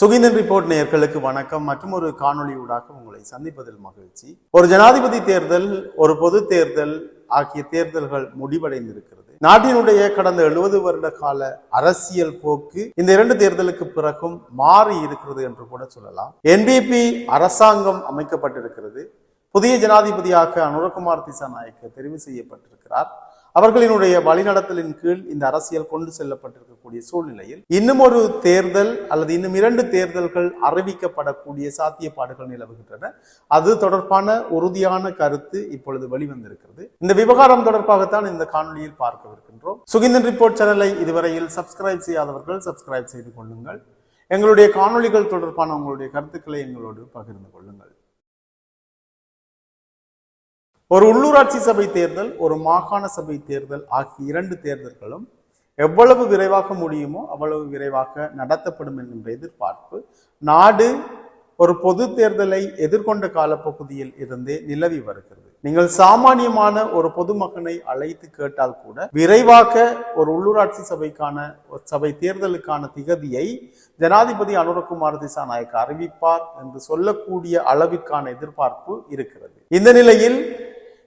Suginthan report நேயர்களுக்கு வணக்கம். மற்றும் ஒரு காணொளி ஊடாக உங்களை சந்திப்பதில் மகிழ்ச்சி. ஒரு ஜனாதிபதி தேர்தல் ஒரு பொது தேர்தல் ஆகிய தேர்தல்கள் முடிவடைந்திருக்கிறது. நாட்டினுடைய கடந்த எழுபது வருட கால அரசியல் போக்கு இந்த இரண்டு தேர்தலுக்கு பிறகும் மாறி இருக்கிறது என்று கூட சொல்லலாம். என்பிபி அரசாங்கம் அமைக்கப்பட்டிருக்கிறது. புதிய ஜனாதிபதியாக அனுரகுமார் திசாநாயக்க தெரிவு செய்யப்பட்டிருக்கிறார். அவர்களினுடைய வழிநடத்தலின் கீழ் இந்த அரசியல் கொண்டு செல்லப்பட்டிருக்கக்கூடிய சூழ்நிலையில் இன்னும் ஒரு தேர்தல் அல்லது இன்னும் இரண்டு தேர்தல்கள் அறிவிக்கப்படக்கூடிய சாத்தியப்பாடுகள் நிலவுகின்றன. அது தொடர்பான உறுதியான கருத்து இப்பொழுது வெளிவந்திருக்கிறது. இந்த விவகாரம் தொடர்பாகத்தான் இந்த காணொலியில் பார்க்கவிருக்கின்றோம். சுகிந்தன் ரிப்போர்ட் சேனலை இதுவரையில் சப்ஸ்கிரைப் செய்யாதவர்கள் சப்ஸ்கிரைப் செய்து கொள்ளுங்கள். எங்களுடைய காணொளிகள் தொடர்பான உங்களுடைய கருத்துக்களை எங்களோடு பகிர்ந்து கொள்ளுங்கள். ஒரு உள்ளூராட்சி சபை தேர்தல் ஒரு மாகாண சபை தேர்தல் ஆகிய இரண்டு தேர்தல்களும் எவ்வளவு விரைவாக முடியுமோ அவ்வளவு விரைவாக நடத்தப்படும் என்கின்ற எதிர்பார்ப்பு. நாடு ஒரு பொது தேர்தலை எதிர்கொண்ட காலப்பகுதியில் இருந்தே நிலவி வருகிறது. நீங்கள் சாமானியமான ஒரு பொதுமகனை அழைத்து கேட்டால் கூட விரைவாக ஒரு உள்ளூராட்சி சபைக்கான ஒரு சபை தேர்தலுக்கான திகதியை ஜனாதிபதி அனுரகுமார் திசாநாயக்க அறிவிப்பார் என்று சொல்லக்கூடிய அளவிற்கான எதிர்பார்ப்பு இருக்கிறது. இந்த நிலையில்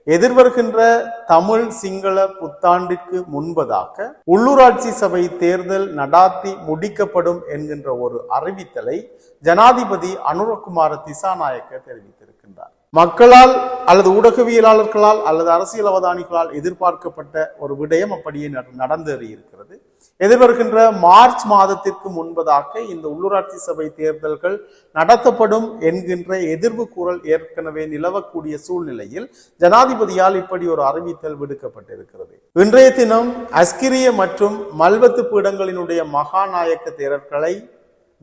எதிர்வருகின்ற தமிழ் சிங்கள புத்தாண்டிற்கு முன்பதாக உள்ளூராட்சி சபை தேர்தல் நடாத்தி முடிக்கப்படும் என்கின்ற ஒரு அறிவித்தலை ஜனாதிபதி அனுரகுமார திசாநாயக்க தெரிவித்திருக்கின்றார். மக்களால் அல்லது ஊடகவியலாளர்களால் அல்லது அரசியல் அவதானிகளால் எதிர்பார்க்கப்பட்ட ஒரு விடயம் அப்படியே நட- நடந்தேறி இருக்கிறது. எதிர்வருகின்ற மார்ச் மாதத்திற்கு முன்பதாக இந்த உள்ளூராட்சி சபை தேர்தல்கள் நடத்தப்படும் என்கின்ற எதிர்வு கூறல் ஏற்கனவே நிலவக்கூடிய சூழ்நிலையில் ஜனாதிபதியால் இப்படி ஒரு அறிவித்தல் விடுக்கப்பட்டிருக்கிறது. இன்றைய தினம் அஸ்கிரிய மற்றும் மல்வத்து பீடங்களினுடைய மகாநாயக்க தேரர்களை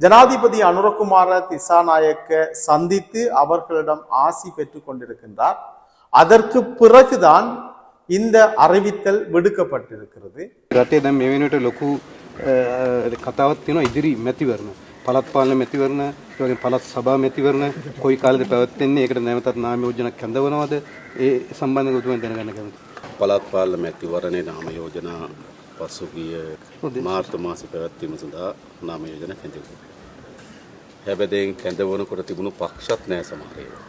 ஜனாதிபதி அனுரகுமார திசாநாயக்க சந்தித்து அவர்களிடம் ஆசி பெற்றுக் கொண்டிருக்கின்றார் அதற்கு பிறகுதான் இந்த அறிவித்தல் விடுக்கப்பட்டிருக்கிறது රටේ දැන් මේ වෙනුවට ලොකු අ, කතාවක් තියෙනවා ඉදිරි මැතිවරණ. පළත් පාලන මැතිවරණ, ඒ වගේම පළත් සභා මැතිවරණ කොයි කාලෙද පැවැත්වෙන්නේ? ඒකට නැවතත් නාම යෝජනා කැඳවනවද? ඒ සම්බන්ධව ඔබතුමා දැනගන්න කැමතියි. පළාත් පාර්ලිමේන්තු මැතිවරණයේ නාම යෝජනා පසුගිය මාර්තු මාස පැවැත්වීම සඳහා නාම යෝජනා කැඳවුණා. හැබැයි කැඳවනකොට තිබුණු පක්ෂත් නෑ සමහර ඒවා.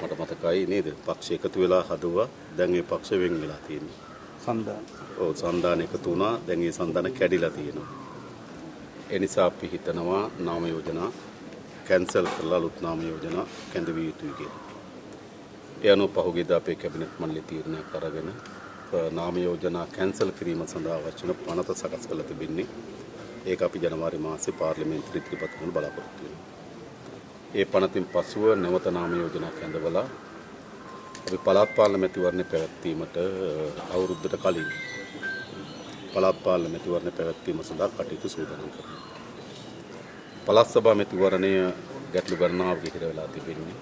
මට මතකයි නේද? පක්ෂ එකතු වෙලා හදුවා. දැන් ඒ පක්ෂ වෙන් වෙලා තියෙනවා. සන්දාන. ඔව් සන්දාන එකතු වුණා. දැන් ඒ සන්දාන කැඩිලා තියෙනවා. ඒ නිසා අපි හිතනවා නාම යෝජනා කැන්සල් කරලා අලුත් නාම යෝජනා කැඳවිය යුතුයි කියලා. ඒ අනුව පහුගියදා අපේ කැබිනට් මණ්ඩලය තීරණයක් අරගෙන නාම යෝජනා කැන්සල් කිරීම සඳහා අවශ්‍ය වන පනත සකස් කරලා තිබෙන්නේ. ඒක අපි ජනවාරි මාසේ පාර්ලිමේන්තුවට ඉදිරිපත් කරන බලාපොරොත්තු වෙනවා. ඒ පනතින් පසුව නැවත නාම යෝජනා කැඳවලා අපි පළාත් පාලන මැතිවරණය පැවැත්වීමට අ, අවුරුද්දට කලින් පළාත් පාලන මැතිවරණය පැවැත්වීම සඳහා කටයුතු සූදානම් කරනවා. පළාත් සභා මැතිවරණය ගැටලු ගණනාවක හිර වෙලා තිබෙන්නේ.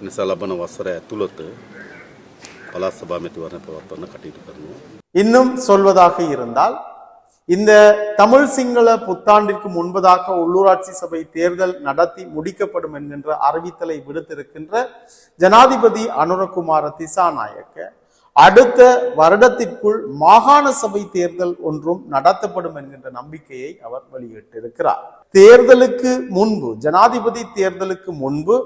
නිසා ලබන වසර ඇතුළත பலாசபாமத்துவான பிரவர்த்தனை கட்டிட்டு வரணும் இன்னும் சொல்வதாக இருந்தால் இந்த தமிழ் சிங்கள புத்தாண்டிற்கு முன்பதாக உள்ளூராட்சி சபை தேர்தல் நடத்தி முடிக்கப்படும் என்கின்ற அறிவித்தலை விடுத்திருக்கின்ற ஜனாதிபதி அனுரகுமார திசாநாயக்க அடுத்த வருடத்திற்குள் மாகாண சபை தேர்தல் ஒன்றும் நடத்தப்படும் என்கின்ற நம்பிக்கையை அவர் வெளியிட்டிருக்கிறார். தேர்தலுக்கு முன்பு ஜனாதிபதி தேர்தலுக்கு முன்பு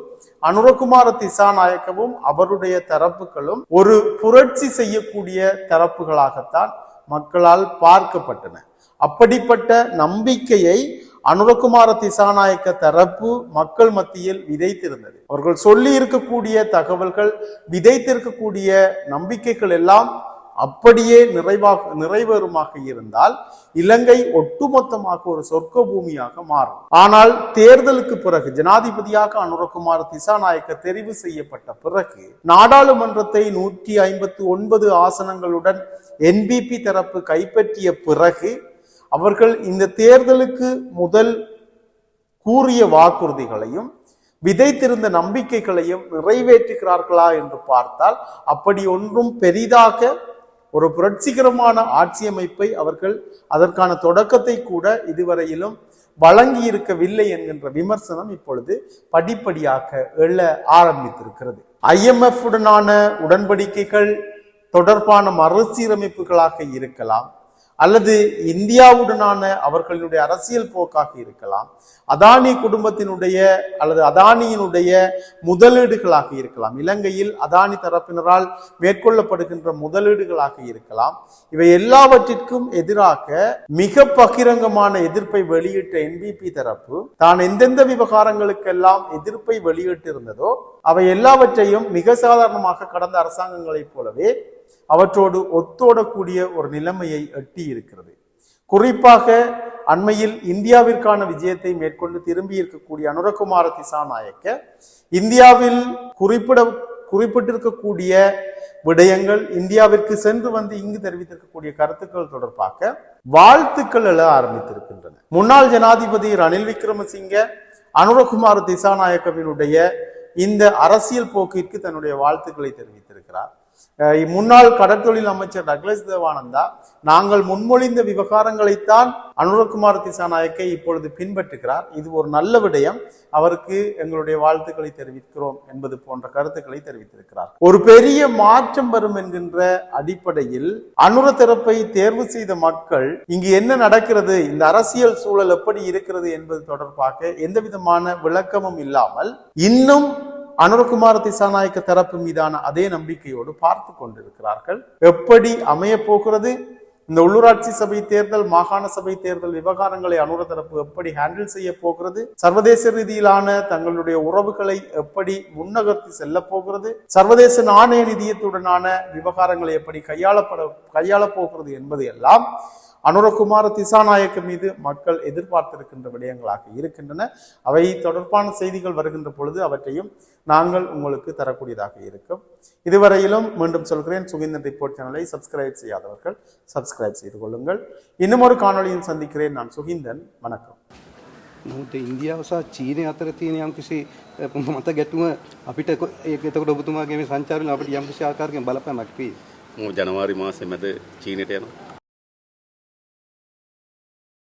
அனுரகுமார திசாநாயக்கவும் அவருடைய தரப்புகளும் ஒரு புரட்சி செய்யக்கூடிய தரப்புகளாகத்தான் மக்களால் பார்க்கப்பட்டன. அப்படிப்பட்ட நம்பிக்கையை அனுரகுமார திசாநாயக்க தரப்பு மக்கள் மத்தியில் விதைத்திருந்தது. அவர்கள் சொல்லி இருக்கக்கூடிய தகவல்கள் விதைத்திருக்கக்கூடிய நம்பிக்கைகள் எல்லாம் அப்படியே நிறைவாக நிறைவேறுமாக இருந்தால் இலங்கை ஒட்டுமொத்தமாக ஒரு சொர்க்க பூமியாக மாறும். ஆனால் தேர்தலுக்கு பிறகு ஜனாதிபதியாக அனுரகுமார் திசாநாயக்க தெரிவு செய்யப்பட்ட பிறகு நாடாளுமன்றத்தை நூற்றி ஐம்பத்தி ஒன்பது ஆசனங்களுடன் என்பிபி தரப்பு கைப்பற்றிய பிறகு அவர்கள் இந்த தேர்தலுக்கு முதல் கூறிய வாக்குறுதிகளையும் விதைத்திருந்த நம்பிக்கைகளையும் நிறைவேற்றுகிறார்களா என்று பார்த்தால் அப்படி ஒன்றும் பெரிதாக ஒரு புரட்சிகரமான ஆட்சி அமைப்பை அவர்கள் அதற்கான தொடக்கத்தை கூட இதுவரையிலும் வழங்கி இருக்கவில்லை என்கின்ற விமர்சனம் இப்பொழுது படிப்படியாக எழ ஆரம்பித்திருக்கிறது. ஐஎம்எஃப் உடனான உடன்படிக்கைகள் தொடர்பான மறுசீரமைப்புகளாக இருக்கலாம். அல்லது இந்தியாவுடனான அவர்களுடைய அரசியல் போக்காக இருக்கலாம் அதானி குடும்பத்தினுடைய அல்லது அதானியினுடைய முதலீடுகளாக இருக்கலாம். இலங்கையில் அதானி தரப்பினரால் மேற்கொள்ளப்படுகின்ற முதலீடுகளாக இருக்கலாம். இவை எல்லாவற்றிற்கும் எதிராக மிக பகிரங்கமான எதிர்ப்பை வெளியிட்ட என்பிபி தரப்பு தான் எந்தெந்த விவகாரங்களுக்கெல்லாம் எதிர்ப்பை வெளியிட்டிருந்ததோ அவை எல்லாவற்றையும் மிக சாதாரணமாக கடந்த அரசாங்கங்களைப் போலவே அவற்றோடு ஒத்தோடக்கூடிய ஒரு நிலைமையை எட்டி இருக்கிறது குறிப்பாக அண்மையில் இந்தியாவிற்கான விஜயத்தை மேற்கொண்டு திரும்பி இருக்கக்கூடிய அனுரகுமார திசாநாயக்க இந்தியாவில் குறிப்பிட குறிப்பிட்டிருக்கக்கூடிய விடயங்கள் இந்தியாவிற்கு சென்று வந்து இங்கு தெரிவித்திருக்கக்கூடிய கருத்துக்கள் தொடர்பாக வாழ்த்துக்கள் எழ ஆரம்பித்திருக்கின்றன. முன்னாள் ஜனாதிபதி ரணில் விக்ரமசிங்க அனுரகுமார திசாநாயக்கவினுடைய இந்த அரசியல் போக்கிற்கு தன்னுடைய வாழ்த்துக்களை தெரிவித்திருக்கிறார் முன்னாள் கடற்தொழில் அமைச்சர் டக்ளஸ் தேவானந்தா நாங்கள் முன்மொழிந்த விவகாரங்களைத்தான் அனுரகுமார் திசாநாயக்கை இப்பொழுது பின்பற்றுகிறார். இது ஒரு நல்ல விடயம். அவருக்கு எங்களுடைய வாழ்த்துக்களை தெரிவிக்கிறோம் என்பது போன்ற கருத்துக்களை தெரிவித்திருக்கிறார். ஒரு பெரிய மாற்றம் வரும் என்கின்ற அடிப்படையில் அனுர தரப்பை தேர்வு செய்த மக்கள் இங்கு என்ன நடக்கிறது இந்த அரசியல் சூழல் எப்படி இருக்கிறது என்பது தொடர்பாக எந்த விதமான விளக்கமும் இல்லாமல் இன்னும் அனுரகுமார திசாநாயக்க தரப்பு மீதான அதே நம்பிக்கையோடு பார்த்து கொண்டிருக்கிறார்கள். எப்படி அமைய போகிறது? இந்த உள்ளூராட்சி சபை தேர்தல் மாகாண சபை தேர்தல் விவகாரங்களை அனுர தரப்பு எப்படி ஹேண்டில் செய்ய போகிறது? சர்வதேச ரீதியிலான தங்களுடைய உறவுகளை எப்படி முன்னகர்த்தி செல்ல போகிறது? சர்வதேச நாணய நிதியத்துடனான விவகாரங்களை எப்படி கையாளப்பட கையாளப் போகிறது என்பது எல்லாம் அனுரகுமார திசாநாயக்க மீது மக்கள் எதிர்பார்த்திருக்கின்ற விடயங்களாக இருக்கின்றன அவை தொடர்பான செய்திகள் வருகின்ற பொழுது அவற்றையும் நாங்கள் உங்களுக்கு தரக்கூடியதாக இருக்கும் இதுவரையிலும் மீண்டும் சொல்கிறேன் சுகிந்தன் ரிப்போர்ட் சேனலை சப்ஸ்கிரைப் செய்யாதவர்கள் சப்ஸ்கிரைப் செய்து கொள்ளுங்கள் இன்னும் ஒரு காணொளியில் சந்திக்கிறேன் நான் சுகிந்தன் வணக்கம் නමුත් ඉන්දියාව සහ චීනය අතර තියෙන යම්කිසි මත ගැටුම අපිට කො- ඒක එතකොට ඔබතුමාගේ මේ සංචාරයෙන් අපිට යම්කිසි ආකාරයකින් බලපෑමක් වේ. මම ජනවාරි මාසෙ මැද චීනයට යනවා